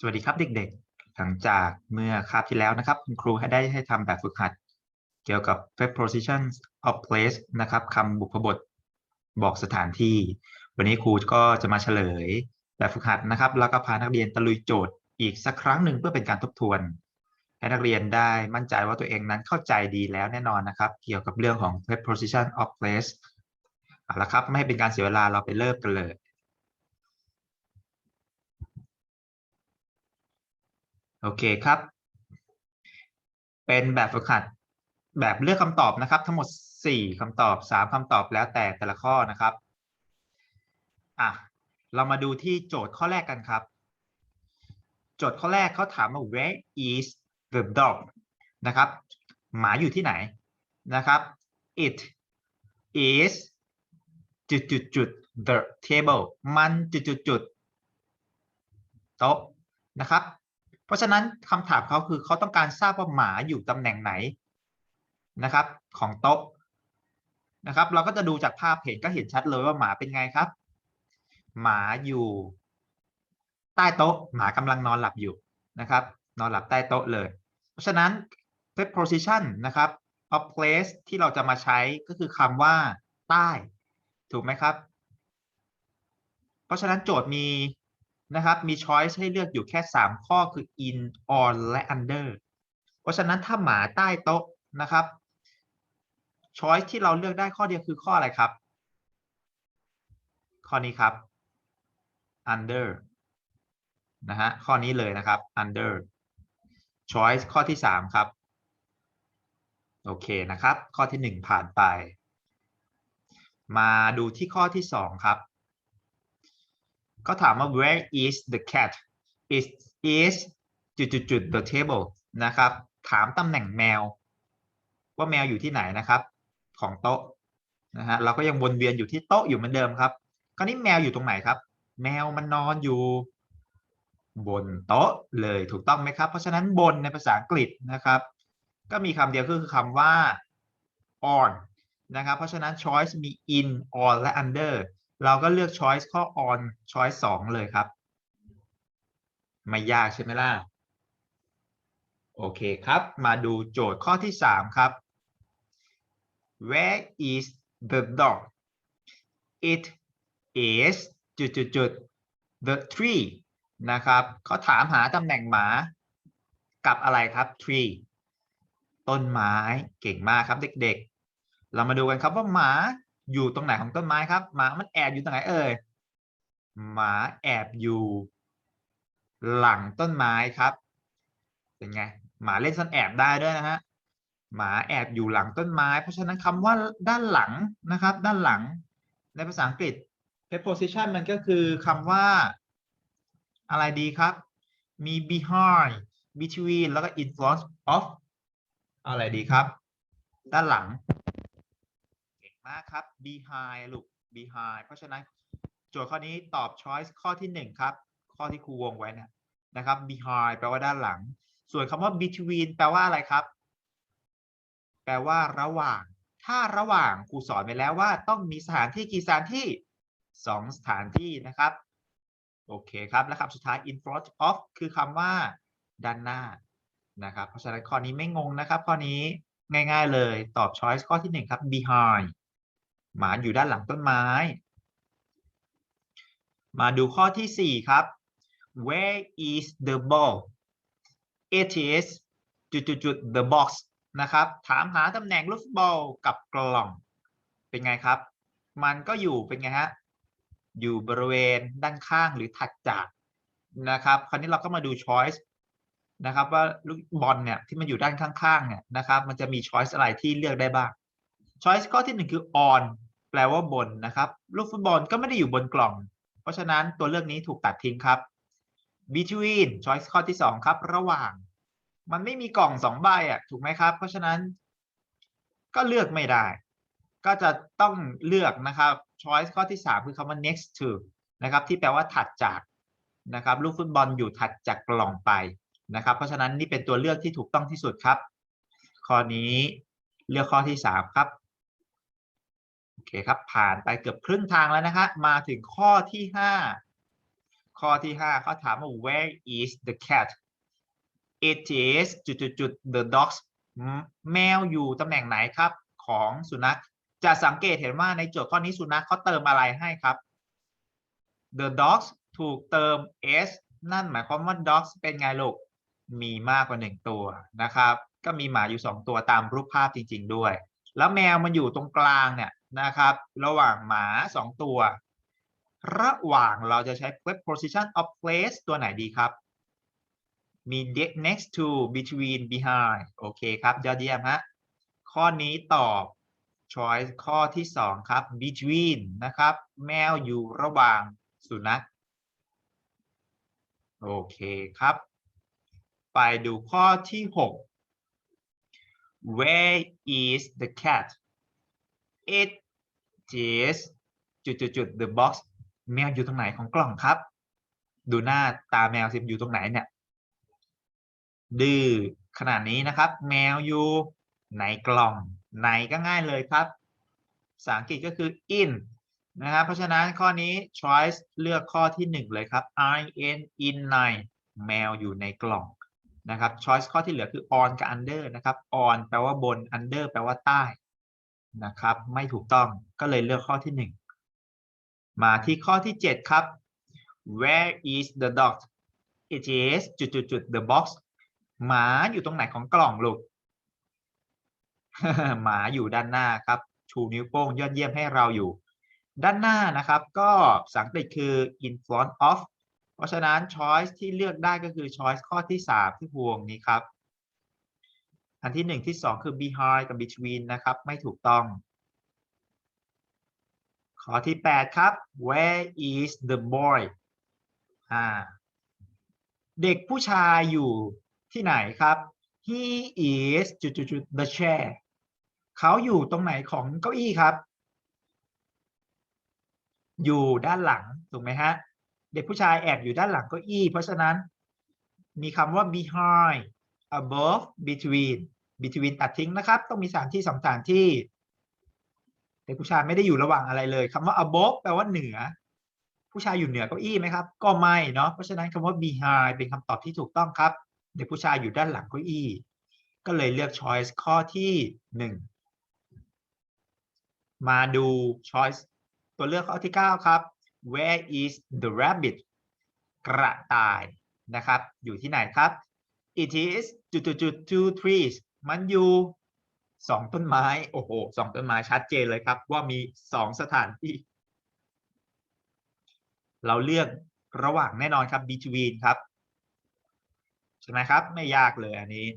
สวัสดีครับเด็กๆ หลังจากเมื่อคาบที่แล้วนะครับ คุณครูให้ได้ให้ทำแบบฝึกหัด เกี่ยวกับ prepositions of place นะครับคำบุพบทบอกสถานที่ วันนี้ครูก็จะมาเฉลยแบบฝึกหัดนะครับ แล้วก็พานักเรียนตะลุยโจทย์อีกสักครั้งหนึ่งเพื่อเป็นการทบทวน ให้นักเรียนได้มั่นใจว่าตัวเองนั้นเข้าใจดีแล้วแน่นอนนะครับ เกี่ยวกับเรื่องของ preposition of place เอาละครับ ไม่ให้เป็นการเสียเวลาเราไปเริ่มกันเลย โอเคครับ เป็นแบบฝึกหัดแบบเลือกคำตอบนะครับ ทั้งหมด 4คำตอบ 3คำตอบแล้วแต่แต่ละข้อนะครับอะเรามาดูที่โจทย์ข้อแรกกันครับ โจทย์ข้อแรกเขาถามว่า where is the dog นะครับ หมาอยู่ที่ไหนนะครับ it is จุดจุดจุด the table มันจุดจุดจุดโต๊ะนะครับ เพราะฉะนั้นคำถามเขาคือเขาต้องการทราบว่าหมาอยู่ตำแหน่งไหนนะครับ ของโต๊ะนะครับ เราก็จะดูจากภาพเห็นก็เห็นชัดเลยว่าหมาเป็นไงครับ หมาอยู่ ใต้โต๊ะ หมากำลังนอนหลับอยู่นะครับ นอนหลับใต้โต๊ะเลย เพราะฉะนั้น preposition นะครับ of place ที่เราจะมาใช้ก็คือคำว่า ใต้ ถูกไหมครับ เพราะฉะนั้นโจทย์มี นะครับมี choice ให้เลือกอยู่แค่ 3 ข้อคือ in on และ under เพราะฉะนั้นถ้าหมาใต้โต๊ะนะครับ choice ที่เราเลือกได้ข้อเดียวคือข้ออะไรครับ ข้อนี้ครับ under นะฮะข้อนี้เลยนะครับ under choice ข้อที่ 3 ครับ โอเคนะครับ ข้อที่ 1 ผ่านไป มาดูที่ข้อที่ 2 ครับ ก็ถามว่า where is the cat is is จุดจุดจุด the table นะครับ ถามตำแหน่งแมว ว่าแมวอยู่ที่ไหนนะครับ ของโต๊ะนะฮะเราก็ยังวนเวียนอยู่ที่โต๊ะอยู่เหมือนเดิมครับ คราวนี้แมวอยู่ตรงไหนครับ แมวมันนอนอยู่ บนโต๊ะเลยถูกต้องไหมครับ เพราะฉะนั้นบนในภาษาอังกฤษนะครับ ก็มีคำเดียวคือคำว่า on นะครับ เพราะฉะนั้น choice มี in on และ under เราก็เลือก choice ข้อ on choice 2 เลยครับ ไม่ยากใช่ไหมล่ะ โอเคครับ มาดูโจทย์ข้อที่ 3 ครับ Where is the dog It is จุดจุดจุด the tree นะครับเขาถามหาตำแหน่งหมากับอะไรครับ tree ต้นไม้เก่งมากครับเด็กๆ เรามาดูกันครับว่าหมา อยู่ตรงไหนของต้นไม้ครับ หมามันแอบอยู่ตรงไหนเอ่ยหมาแอบอยู่ หลังต้นไม้ครับ เป็นไงหมาเล่นซ่อนแอบได้ด้วยนะฮะหมาแอบอยู่หลังต้นไม้ เพราะฉะนั้นคำว่าด้านหลังนะครับ ด้านหลัง ในภาษาอังกฤษ preposition มันก็คือคำว่า อะไรดีครับ มี behind between แล้วก็ in front of อะไรดีครับ ด้านหลัง เก่งมากครับ behind ลูก behind เพราะฉะนั้นโจทย์ข้อนี้ตอบ choice ข้อที่หนึ่งครับ ข้อที่ครูวงไว้นะนะครับ behind แปลว่าด้านหลัง ส่วนคำว่า between แปลว่าอะไรครับ แปลว่าระหว่าง ถ้าระหว่างครูสอนไปแล้วว่าต้องมีสถานที่กี่สถานที่สองสถานที่นะครับ โอเคครับ และคำสุดท้าย in front of คือคำว่าด้านหน้านะครับ เพราะฉะนั้นข้อนี้ไม่งงนะครับ ข้อนี้ง่าย ๆ เลยตอบ choice ข้อที่หนึ่งครับ behind หมาอยู่ด้านหลังต้นไม้ มาดูข้อที่สี่ครับ where is the ball it is จุดจุดจุด the box นะครับ ถามหาตำแหน่งลูกบอลกับกล่อง เป็นไงครับ มันก็อยู่เป็นไงฮะ อยู่บริเวณด้านข้างหรือถัดจากนะครับ คราวนี้เราก็มาดู choice นะครับว่าลูกบอลเนี่ยที่มันอยู่ด้านข้างๆเนี่ยนะครับ มันจะมี choice อะไรที่เลือกได้บ้าง choice ข้อที่หนึ่งคือ on ลว่าบนนะครับลูกฟุตบอลก็ไม่ได้อยู่บนกล่อง เพราะฉะนั้นตัวเลือกนี้ถูกตัดทิ้งครับ between choice ข้อที่สองครับ ระหว่าง มันไม่มีกล่องสองใบอะถูกไหมครับ เพราะฉะนั้น ก็เลือกไม่ได้ ก็จะต้องเลือกนะครับ choice ข้อที่ 3 คือคำว่า next to นะครับ ที่แปลว่าถัดจากนะครับลูกฟุตบอลอยู่ถัดจากกล่องไปนะครับ เพราะฉะนั้นนี่เป็นตัวเลือกที่ถูกต้องที่สุดครับ ข้อนี้เลือกข้อที่ 3 ครับ โอเคครับ ผ่านไปเกือบครึ่งทางแล้วนะครับมาถึงข้อที่ข้อที่ห้าเขาถามว่า where is the cat it is จุดจุดจุด the dogs แมวอยู่ตำแหน่งไหนครับของสุนัข จะสังเกตเห็นว่าในโจทย์ข้อนี้สุนัขเขาเติมอะไรให้ครับ the dogs ถูกเติม s นั่นหมายความว่า dogs เป็นไงลูก มีมากกว่าหนึ่งตัวนะครับ ก็มีหมาอยู่สองตัวตามรูปภาพจริง ๆ ด้วย แล้วแมวมันอยู่ตรงกลางเนี่ย นะครับ ระหว่างหมาสองตัว ระหว่างเราจะใช้ preposition of place ตัวไหนดีครับ มี next to between behind โอเคครับยอดเยี่ยมฮะข้อนี้ตอบ choice ข้อที่ 2 ครับ between นะครับ แมวอยู่ระหว่างสุนัขโอเคครับ ไปดูข้อที่ 6 where is the cat it is จุดจุดจุด the box แมวอยู่ตรงไหนของกล่องครับ ดูหน้าตาแมวสิอยู่ตรงไหนเนี่ย ดื้อขนาดนี้นะครับ แมวอยู่ในกล่องในก็ง่ายเลยครับภาษาอังกฤษก็คือ in นะครับ เพราะฉะนั้นข้อนี้ choice เลือกข้อที่ 1 เลยครับ i n in ในแมวอยู่ในกล่องนะครับ choice ข้อที่เหลือคือ on กับ under นะครับ on แปลว่าบน under แปลว่าใต้ นะครับ ไม่ถูกต้องก็เลยเลือกข้อที่ 1 มาที่ข้อที่ 7 ครับ where is the dog it is จุดจุดจุด the box หมาอยู่ตรงไหนของกล่องลูกหมาอยู่ด้านหน้าครับ ชูนิ้วโป้งยอดเยี่ยมให้เราอยู่ ด้านหน้านะครับ ก็ภาษาอังกฤษคือ in front of เพราะฉะนั้น choice ที่เลือกได้ก็คือ choice ข้อที่ 3 ที่พวงนี้ครับ อันที่1ที่2คือ behind กับ between นะครับไม่ถูกต้อง ข้อที่ 8 ครับ where is the boy อ่าเด็กผู้ชายอยู่ที่ไหนครับ he is จุดจุดจุด the chair เขาอยู่ตรงไหนของเก้าอี้ครับ อยู่ด้านหลังถูกไหมฮะ เด็กผู้ชายแอบอยู่ด้านหลังเก้าอี้ เพราะฉะนั้นมีคำว่า behind above between between ตัดทิ้งนะครับ ต้องมีสถานที่สองสถานที่เด็กผู้ชายไม่ได้อยู่ระหว่างอะไรเลยคำว่า above แปลว่าเหนือ ผู้ชายอยู่เหนือเก้าอี้ไหมครับ ก็ไม่เนาะเพราะฉะนั้นคำว่า behind เป็นคำตอบที่ถูกต้องครับ เด็กผู้ชายอยู่ด้านหลังเก้าอี้ ก็เลยเลือก choice ข้อที่หนึ่งมาดู choice ตัวเลือกข้อที่ 9 ครับ where is the rabbit กระต่ายนะครับ อยู่ที่ไหนครับ it is จุดจุดจุด two trees มันอยู่สองต้นไม้ โอ้โหสองต้นไม้ชัดเจนเลยครับ ว่ามีสองสถานที่ เราเลือกระหว่างแน่นอนครับ between ครับ ใช่ไหมครับ ไม่ยากเลยอันนี้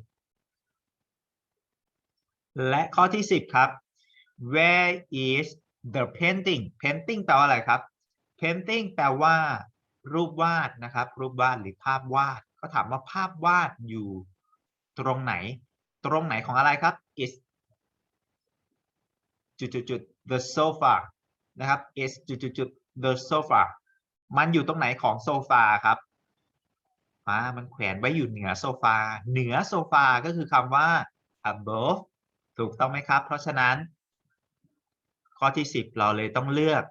และข้อที่10ครับ where is the painting painting แปลว่าอะไรครับ painting แปลว่า รูปวาดนะครับ รูปวาดหรือภาพวาดเขาถามว่าภาพวาดอยู่ตรงไหน ตรงไหนของอะไรครับ is จุดจุดจุด the sofa นะครับ is จุดจุดจุด the sofa มันอยู่ตรงไหนของโซฟาครับอ่ามันแขวนไว้อยู่เหนือโซฟา เหนือโซฟาก็คือคำว่า above ถูกต้องไหมครับ เพราะฉะนั้น ข้อที่ 10 เราเลยต้องเลือก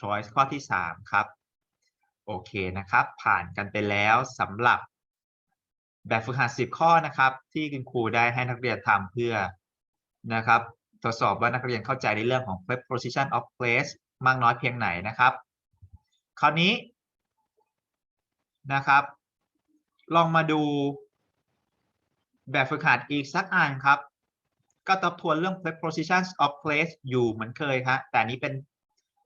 choice ข้อที่ 3 ครับ โอเคนะครับ ผ่านกันไปแล้วสำหรับ แบบฝึกหัด10ข้อนะครับ ที่คุณครูได้ให้นักเรียนทำเพื่อนะครับทดสอบว่านักเรียนเข้าใจในเรื่องของ preposition of place มากน้อยเพียงไหนนะครับ คราวนี้นะครับ ลองมาดูแบบฝึกหัดอีกสักอันครับ ก็ทบทวนเรื่อง preposition of place อยู่เหมือนเคยครับแต่นี้เป็น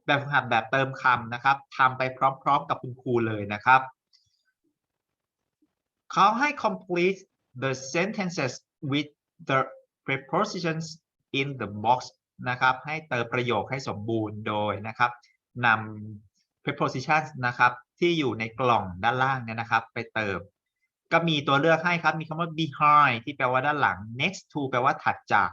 แบบฝึกหัดแบบเติมคำนะครับทำไปพร้อม ๆ กับคุณครูเลยนะครับ เขาให้ complete the sentences with the prepositions in the box นะครับ ให้เติมประโยคให้สมบูรณ์โดยนะครับนำ prepositions นะครับที่อยู่ในกล่องด้านล่างเนี่ยนะครับ ไปเติม ก็มีตัวเลือกให้ครับ มีคำว่า behind ที่แปลว่าด้านหลัง next to แปลว่าถัดจาก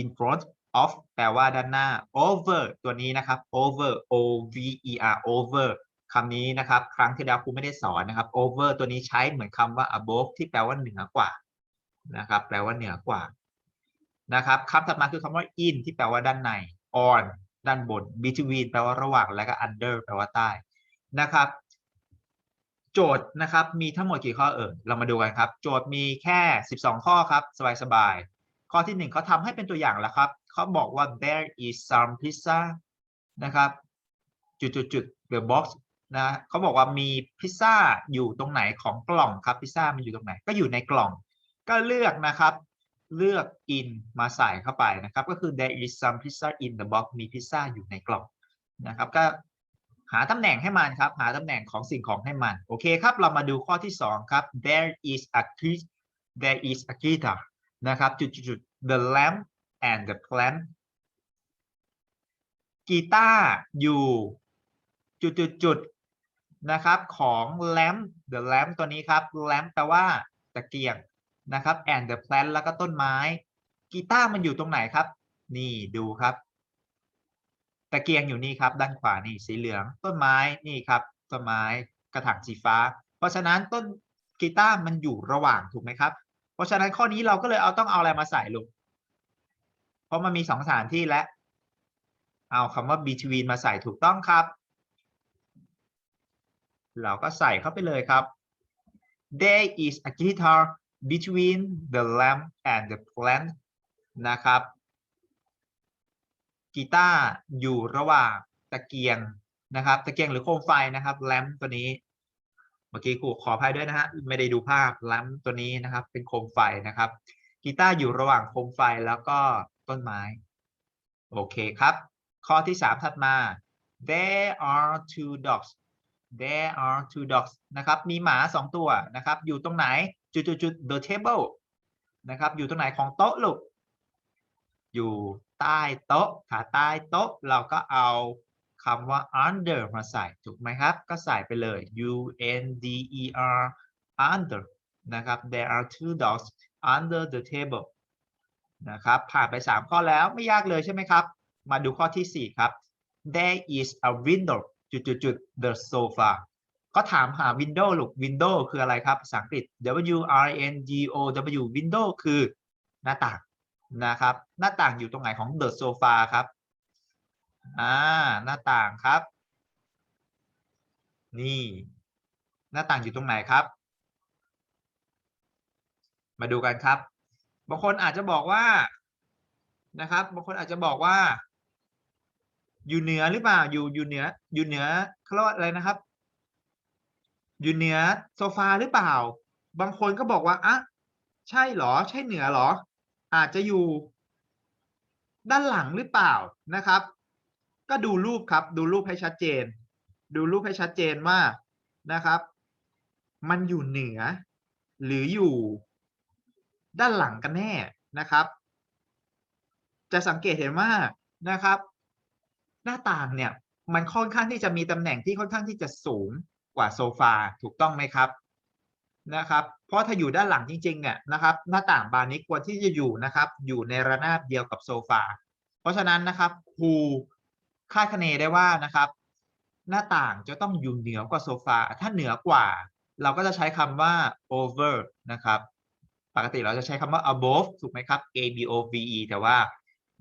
in front of แปลว่าด้านหน้า over ตัวนี้นะครับ over o v e r over คำนี้นะครับ ครั้งที่แล้วครูไม่ได้สอนนะครับ over ตัวนี้ใช้เหมือนคำว่า above ที่แปลว่าเหนือกว่านะครับ แปลว่าเหนือกว่านะครับคำถัดมาคือคำว่า in ที่แปลว่าด้านใน on ด้านบน between แปลว่าระหว่าง และก็ under แปลว่าใต้นะครับ โจทย์นะครับ มีทั้งหมดกี่ข้อเอ่ยเรามาดูกันครับ โจทย์มีแค่ 12 ข้อครับ สบายๆข้อที่หนึ่งเขาทำให้เป็นตัวอย่างแล้วครับเขาบอกว่า there is some pizza นะครับ จุดๆๆ the box นะเขาบอกว่ามีพิซซ่าอยู่ตรงไหนของกล่องครับพิซซ่ามันอยู่ตรงไหนก็อยู่ในกล่อง ก็เลือกนะครับ เลือก in มาใส่เข้าไปนะครับ ก็คือ there is some pizza in the box มีพิซซ่าอยู่ในกล่องนะครับก็หาตำแหน่งให้มันครับ หาตำแหน่งของสิ่งของให้มัน โอเคครับ เรามาดูข้อที่สองครับ there is a key there is a guitar นะครับจุดๆๆ the lamp and the plant กีตาร์อยู่จุดๆๆ นะครับของ lamp the lamp ตัวนี้ครับ lamp แปลว่าตะเกียงนะครับ and the plant แล้วก็ต้นไม้ กีตาร์มันอยู่ตรงไหนครับ นี่ดูครับ ตะเกียงอยู่นี่ครับ ด้านขวานี่สีเหลือง ต้นไม้นี่ครับ ต้นไม้กระถางสีฟ้า เพราะฉะนั้นต้นกีตาร์มันอยู่ระหว่างถูกไหมครับ เพราะฉะนั้นข้อนี้เราก็เลยเอาต้องเอาอะไรมาใส่ลูกเพราะมันมีสองสถานที่และ เอาคำว่า between มาใส่ถูกต้องครับ เราก็ใส่เข้าไปเลยครับ there is a guitar between the lamp and the plant นะครับกีตาร์อยู่ระหว่างตะเกียงนะครับตะเกียงหรือโคมไฟนะครับแลมตัวนี้ เมื่อกี้ครูขออภัยด้วยนะฮะไม่ได้ดูภาพแลมตัวนี้นะครับ เป็นโคมไฟนะครับกีตาร์อยู่ระหว่างโคมไฟแล้วก็ต้นไม้ โอเคครับ ข้อที่สามถัดมา there are two dogs there are two dogs นะครับ มีหมาสองตัวนะครับ อยู่ตรงไหน จุดๆๆ the table นะครับ อยู่ตรงไหนของโต๊ะลูก อยู่ใต้โต๊ะขาใต้โต๊ะ เราก็เอาคำว่า under มาใส่ ถูกไหมครับ ก็ใส่ไปเลย u n d e r under นะครับ there are two dogs under the table นะครับ ผ่านไป 3 ข้อแล้วไม่ยากเลยใช่ไหมครับ มาดูข้อที่ 4 ครับ there is a window จุดๆๆ the sofa ก็ถามหา window ลูก window คืออะไรครับภาษาอังกฤษ w r n g o w window คือหน้าต่างนะครับ หน้าต่างอยู่ตรงไหนของ the sofa ครับอ่าหน้าต่างครับ นี่ หน้าต่างอยู่ตรงไหนครับ มาดูกันครับ บางคนอาจจะบอกว่านะครับ บางคนอาจจะบอกว่า อยู่เหนือหรือเปล่าอยู่อยู่เหนืออยู่เหนือเขาเรียกว่าอะไรนะครับ อยู่เหนือโซฟาหรือเปล่า บางคนก็บอกว่าอะใช่หรอ ใช่เหนือหรอ อาจจะอยู่ ด้านหลังหรือเปล่านะครับ ก็ดูรูปครับ ดูรูปให้ชัดเจน ดูรูปให้ชัดเจนว่านะครับ มันอยู่เหนือ หรืออยู่ ด้านหลังกันแน่นะครับ จะสังเกตเห็นว่านะครับ หน้าต่างเนี่ยมันค่อนข้างที่จะมีตำแหน่งที่ค่อนข้างที่จะสูงกว่าโซฟาถูกต้องไหมครับนะครับ เพราะถ้าอยู่ด้านหลังจริงๆเนี่ยนะครับ หน้าต่างบานนี้ควรที่จะอยู่นะครับ อยู่ในระนาบเดียวกับโซฟาเพราะฉะนั้นนะครับครูคาดคะเนได้ว่านะครับ หน้าต่างจะต้องอยู่เหนือกว่าโซฟาถ้าเหนือกว่า เราก็จะใช้คำว่า over นะครับ ปกติเราจะใช้คำว่า above ถูกไหมครับ a b o v e แต่ว่า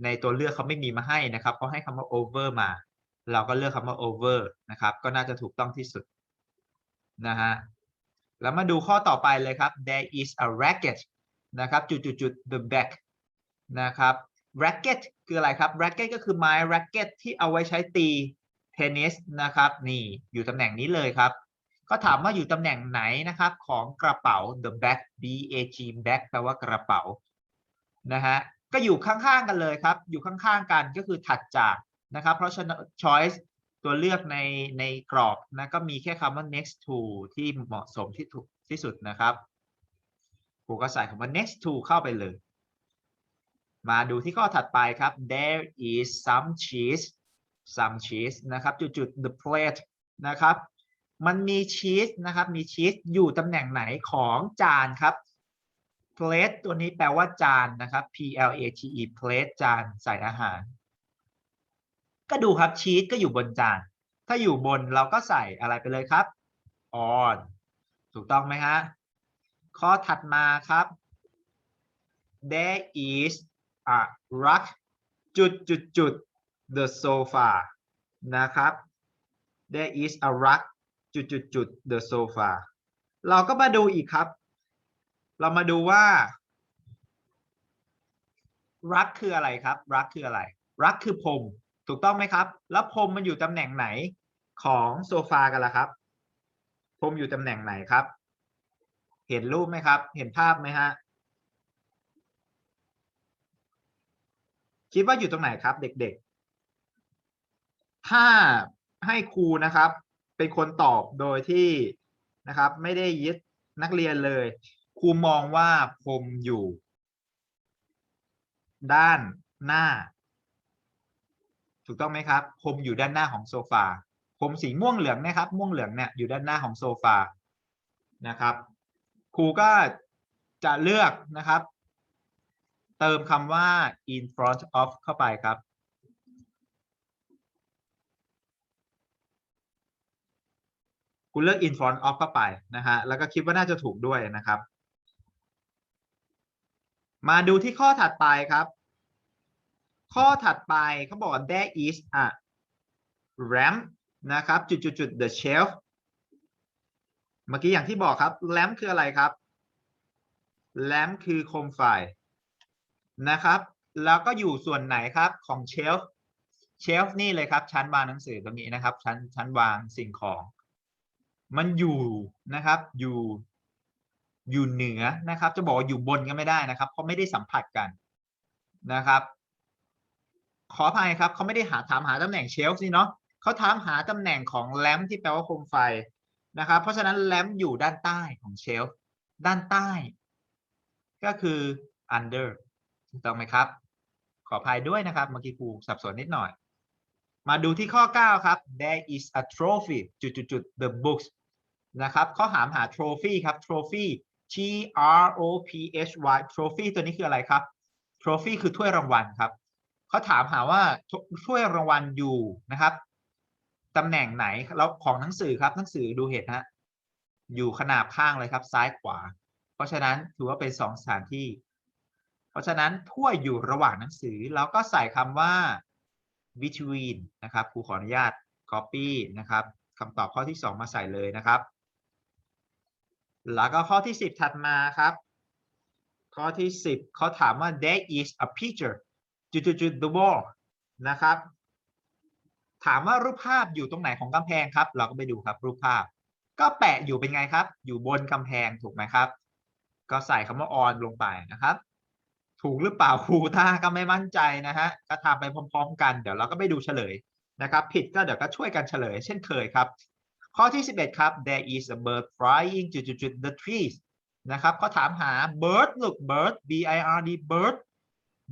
ในตัวเลือกเขาไม่มีมาให้นะครับเขาให้คำว่า over มา เราก็เลือกคำว่า over นะครับ ก็น่าจะถูกต้องที่สุดนะฮะแล้วมาดูข้อต่อไปเลยครับ there is a racket นะครับจุดๆๆ the back นะครับ racket คืออะไรครับ racket ก็คือไม้ racket ที่เอาไว้ใช้ตีเทนนิสนะครับ นี่อยู่ตำแหน่งนี้เลยครับ ก็ถามว่าอยู่ตำแหน่งไหนนะครับ ของกระเป๋า the bag b a g bag แปลว่ากระเป๋านะฮะ ก็อยู่ข้างๆกันเลยครับ อยู่ข้างๆกันก็คือถัดจากนะครับ เพราะฉะนั้น choice ตัวเลือกในในกรอบนะก็มีแค่คำว่า next to ที่เหมาะสมที่ถูกที่สุดนะครับครูก็ใส่คำว่า next to เข้าไปเลย มาดูที่ข้อถัดไปครับ there is some cheese some cheese นะครับจุดๆ the plate นะครับ มันมีชีสนะครับ มีชีสอยู่ตำแหน่งไหนของจานครับ plate ตัวนี้แปลว่าจานนะครับ P L A T E plate จานใส่อาหาร ก็ดูครับชีสก็อยู่บนจาน ถ้าอยู่บนเราก็ใส่อะไรไปเลยครับ on ถูกต้องไหมฮะ ข้อถัดมาครับ there is a rug จุดจุดจุด the sofa นะครับ there is a rug จุดจุดจุด the sofa เราก็มาดูอีกครับ เรามาดูว่า รักคืออะไรครับ รักคืออะไร รักคือพรมถูกต้องไหมครับ แล้วพรมมันอยู่ตำแหน่งไหนของโซฟากันล่ะครับพรมอยู่ตำแหน่งไหนครับ เห็นรูปไหมครับ เห็นภาพไหมฮะคิดว่าอยู่ตรงไหนครับ เด็กๆ ถ้าให้ครูนะครับ เป็นคนตอบโดยที่นะครับ ไม่ได้ยึดนักเรียนเลย ครูมองว่าพรมอยู่ ด้านหน้า ถูกต้องไหมครับพรมอยู่ด้านหน้าของโซฟาพรมสีม่วงเหลืองนะครับ ม่วงเหลืองเนี่ยอยู่ด้านหน้าของโซฟานะครับ ครูก็จะเลือกนะครับ เติมคำว่า in front of เข้าไปครับคุณเลือก in front of เข้าไปนะฮะ แล้วก็คิดว่าน่าจะถูกด้วยนะครับ มาดูที่ข้อถัดไปครับ ข้อถัดไปเขาบอกว่า there is a ramp นะครับ จุดจุดจุด the shelf เมื่อกี้อย่างที่บอกครับ lamp คืออะไรครับ lamp คือโคมไฟนะครับ แล้วก็อยู่ส่วนไหนครับของ shelf shelf นี่เลยครับ ชั้นวางหนังสือตรงนี้นะครับ ชั้นชั้นวางสิ่งของ มันอยู่นะครับ อยู่ อยู่เหนือนะครับ จะบอกว่าอยู่บนก็ไม่ได้นะครับ เพราะไม่ได้สัมผัสกันนะครับ ขออภัยครับเขาไม่ได้หาถามหาตำแหน่งเชลฟ์นี่เนาะเขาถามหาตำแหน่งของแลมที่แปลว่าโคมไฟนะครับ เพราะฉะนั้นแลมอยู่ด้านใต้ของเชลฟ์ด้านใต้ ก็คือ under ถูกต้องไหมครับ ขออภัยด้วยนะครับ เมื่อกี้ครูสับสนนิดหน่อย มาดูที่ข้อ 9 ครับ there is a trophy จุดจุดจุด the books นะครับเขาถามหา trophy ครับ trophy T R O P H Y trophy ตัวนี้คืออะไรครับ trophy คือถ้วยรางวัลครับเขาถามหาว่าถ้วยรางวัลอยู่นะครับตำแหน่งไหนแล้วของหนังสือครับหนังสือดูเหตุฮะอยู่ขนาบข้างเลยครับ ซ้ายขวา เพราะฉะนั้นถือว่าเป็นสองสถานที่ เพราะฉะนั้นถ้วยอยู่ระหว่างหนังสือเราก็ใส่คำว่า between นะครับครูขออนุญาต copy นะครับคำตอบข้อที่ 2 มาใส่เลยนะครับ แล้วก็ข้อที่ 10 ถัดมาครับ ข้อที่ 10เขาถามว่า there is a picture จุดจุดจุด the wall นะครับ ถามว่ารูปภาพอยู่ตรงไหนของกำแพงครับ เราก็ไปดูครับรูปภาพ ก็แปะอยู่เป็นไงครับ อยู่บนกำแพงถูกไหมครับ ก็ใส่คำว่า on ลงไปนะครับ ถูกหรือเปล่าครูถ้าก็ไม่มั่นใจนะฮะก็ทำไปพร้อม ๆ กันเดี๋ยวเราก็ไปดูเฉลยนะครับ ผิดก็เดี๋ยวก็ช่วยกันเฉลย เช่นเคยครับ ข้อที่ 11 ครับ there is a bird flying จุดจุด the trees นะครับเขาถามหา bird ลูก bird b i r d bird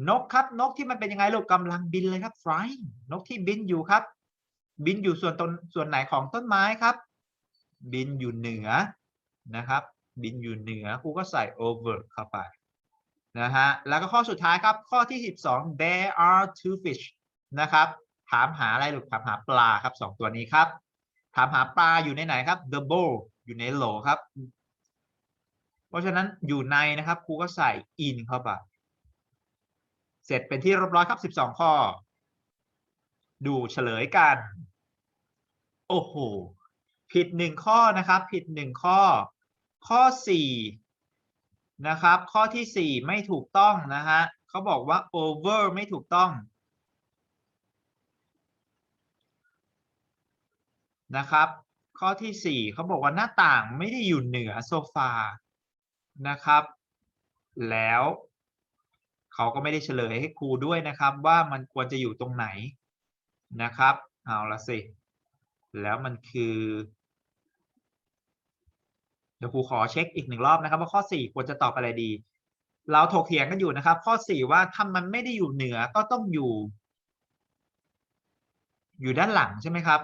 นกครับนกที่มันเป็นยังไงลูกกำลังบินเลยครับ flying นกที่บินอยู่ครับ บินอยู่ส่วนต้นส่วนไหนของต้นไม้ครับ บินอยู่เหนือนะครับ บินอยู่เหนือครูก็ใส่ over เข้าไปนะฮะแล้วก็ข้อสุดท้ายครับ ข้อที่ 12 there are two fish นะครับ ถามหาอะไรลูกถามหาปลาครับสองตัวนี้ครับ ถามหาปลาอยู่ในไหนครับ the bowl อยู่ในโหลครับ เพราะฉะนั้นอยู่ในนะครับครูก็ใส่ in เข้าไป เสร็จเป็นที่เรียบร้อยครับ 12 ข้อ ดูเฉลยกัน โอ้โห ผิดหนึ่งข้อนะครับ ผิดหนึ่งข้อ ข้อสี่นะครับ ข้อที่สี่ไม่ถูกต้องนะฮะเขาบอกว่า over ไม่ถูกต้อง นะครับ ข้อที่สี่เขาบอกว่าหน้าต่างไม่ได้อยู่เหนือโซฟานะครับ แล้วเขาก็ไม่ได้เฉลยให้ครูด้วยนะครับ ว่ามันควรจะอยู่ตรงไหนนะครับเอาละสิ แล้วมันคือ เดี๋ยวครูขอเช็คอีกหนึ่งรอบนะครับ ว่าข้อ 4 ควรจะตอบอะไรดี เราถกเถียงกันอยู่นะครับ ข้อ 4 ว่าถ้ามันไม่ได้อยู่เหนือก็ต้องอยู่ อยู่ด้านหลังใช่ไหมครับ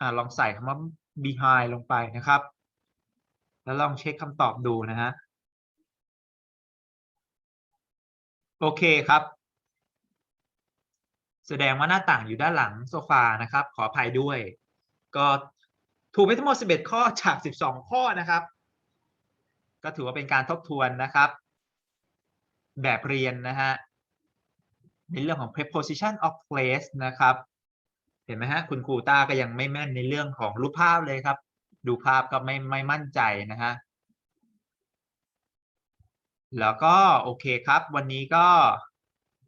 อ่าลองใส่คำว่า behind ลงไปนะครับ แล้วลองเช็คคำตอบดูนะฮะโอเคครับ แสดงว่าหน้าต่างอยู่ด้านหลังโซฟานะครับ ขออภัยด้วย ก็ถูกไปทั้งหมด 11 ข้อจาก 12 ข้อนะครับ ก็ถือว่าเป็นการทบทวนนะครับ แบบเรียนนะฮะในเรื่องของ preposition of place นะครับ เห็นไหมฮะคุณครูต้าก็ยังไม่แม่นในเรื่องของรูปภาพเลยครับ ดูภาพก็ไม่ไม่มั่นใจนะฮะแล้วก็โอเคครับ วันนี้ก็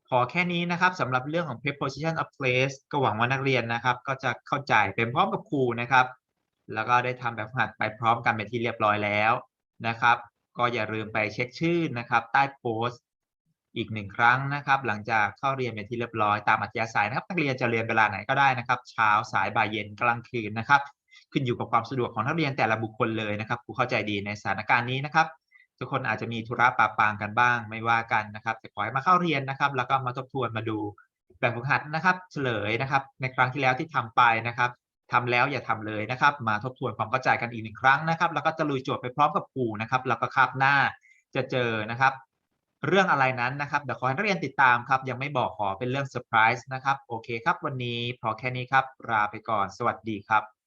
พอแค่นี้นะครับสำหรับเรื่องของ preposition of place ก็หวังว่านักเรียนนะครับ ก็จะเข้าใจเป็นพร้อมกับครูนะครับ แล้วก็ได้ทำแบบฝึกหัดไปพร้อมกันเป็นที่เรียบร้อยแล้วนะครับ ก็อย่าลืมไปเช็คชื่อนะครับ ใต้โพสต์ อีกหนึ่งครั้งนะครับ หลังจากเข้าเรียนเป็นที่เรียบร้อยตามอัธยาศัยนะครับนักเรียนจะเรียนเวลาไหนก็ได้นะครับ เช้าสายบ่ายเย็นกลางคืนนะครับ ขึ้นอยู่กับความสะดวกของนักเรียนแต่ละบุคคลเลยนะครับครูเข้าใจดีในสถานการณ์นี้นะครับ ทุกคนอาจจะมีธุระปะปางกันบ้างไม่ว่ากันนะครับแต่ขอให้มาเข้าเรียนนะครับ แล้วก็มาทบทวนมาดูแบบฝึกหัดนะครับ เฉลยนะครับ ในครั้งที่แล้วที่ทำไปนะครับทำแล้วอย่าทำเลยนะครับ มาทบทวนความเข้าใจกันอีกหนึ่งครั้งนะครับ แล้วก็จะลุยโจทย์ไปพร้อมกับครูนะครับ แล้วก็คาบหน้าจะเจอนะครับ เรื่องอะไรนั้นนะครับเดี๋ยวขอให้นักเรียนติดตามครับ ยังไม่บอกขอเป็นเรื่องเซอร์ไพรส์นะครับ โอเคครับ วันนี้พอแค่นี้ครับลาไปก่อน สวัสดีครับ